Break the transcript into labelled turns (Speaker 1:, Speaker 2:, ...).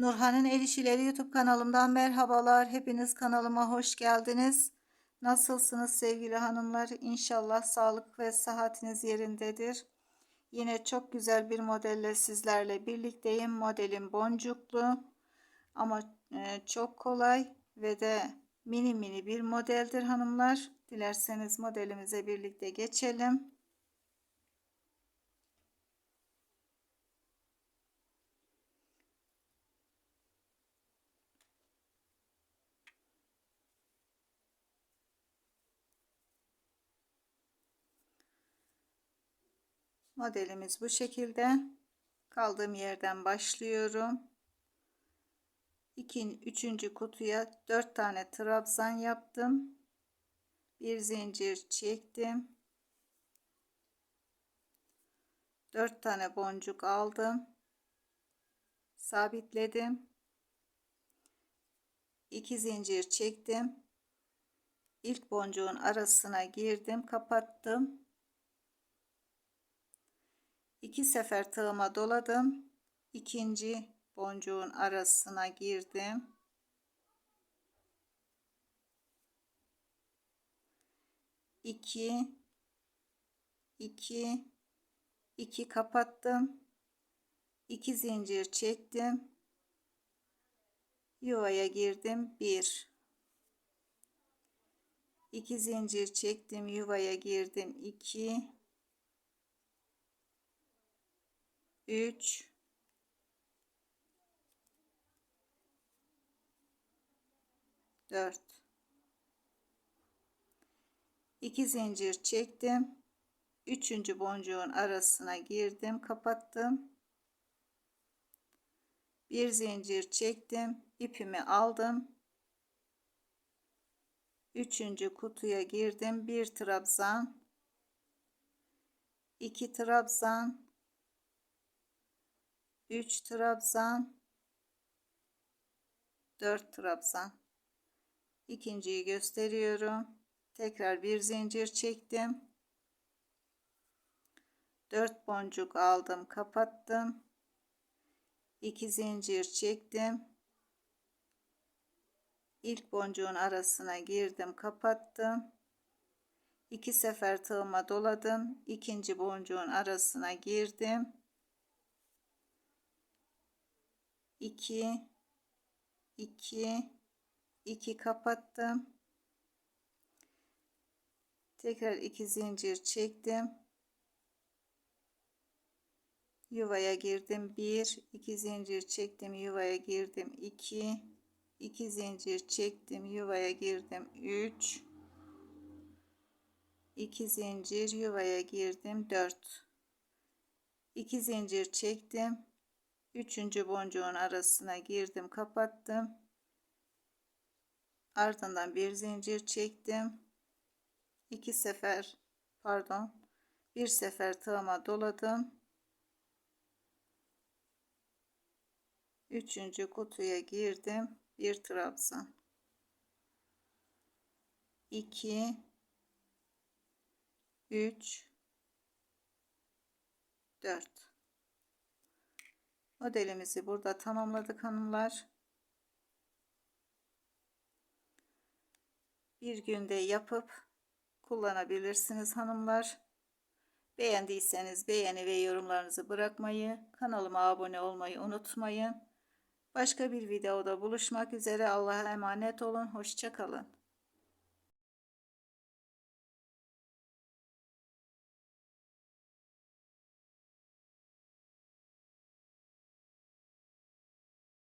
Speaker 1: Nurhan'ın El İşileri YouTube kanalımdan merhabalar. Hepiniz kanalıma hoş geldiniz. Nasılsınız sevgili hanımlar? İnşallah sağlık ve sıhhatiniz yerindedir. Yine çok güzel bir modelle sizlerle birlikteyim. Modelim boncuklu ama e, çok kolay ve de mini mini bir modeldir hanımlar. Dilerseniz modelimize birlikte geçelim. Modelimiz bu şekilde. Kaldığım yerden başlıyorum. 2. 3. kutuya 4 tane trabzan yaptım. Bir zincir çektim. 4 tane boncuk aldım. Sabitledim. 2 zincir çektim. İlk boncuğun arasına girdim, kapattım. İki sefer tığıma doladım. İkinci boncuğun arasına girdim. İki, iki, iki kapattım. İki zincir çektim. Yuvaya girdim. Bir. İki zincir çektim. Yuvaya girdim. İki. 3 4 2 zincir çektim. Üçüncü boncuğun arasına girdim, kapattım. Bir zincir çektim, ipimi aldım. Üçüncü kutuya girdim, bir trabzan, iki trabzan, 3 trabzan 4 trabzan. İkinciyi gösteriyorum. Tekrar bir zincir çektim. 4 boncuk aldım kapattım. 2 zincir çektim. İlk boncuğun arasına girdim kapattım. 2 sefer tığıma doladım. İkinci boncuğun arasına girdim 2 2 2 kapattım. Tekrar 2 zincir çektim. Yuvaya girdim. 1 2 zincir çektim. Yuvaya girdim. 2 2 zincir çektim. Yuvaya girdim. 3 2 zincir. Yuvaya girdim. 4 2 zincir çektim Üçüncü boncuğun arasına girdim kapattım. Ardından bir zincir çektim. İki sefer pardon bir sefer tığıma doladım. Üçüncü kutuya girdim bir trabzan. 2 3 4 Modelimizi burada tamamladık hanımlar. Bir günde yapıp kullanabilirsiniz hanımlar. Beğendiyseniz beğeni ve yorumlarınızı bırakmayı, kanalıma abone olmayı unutmayın. Başka bir videoda buluşmak üzere Allah'a emanet olun. Hoşçakalın.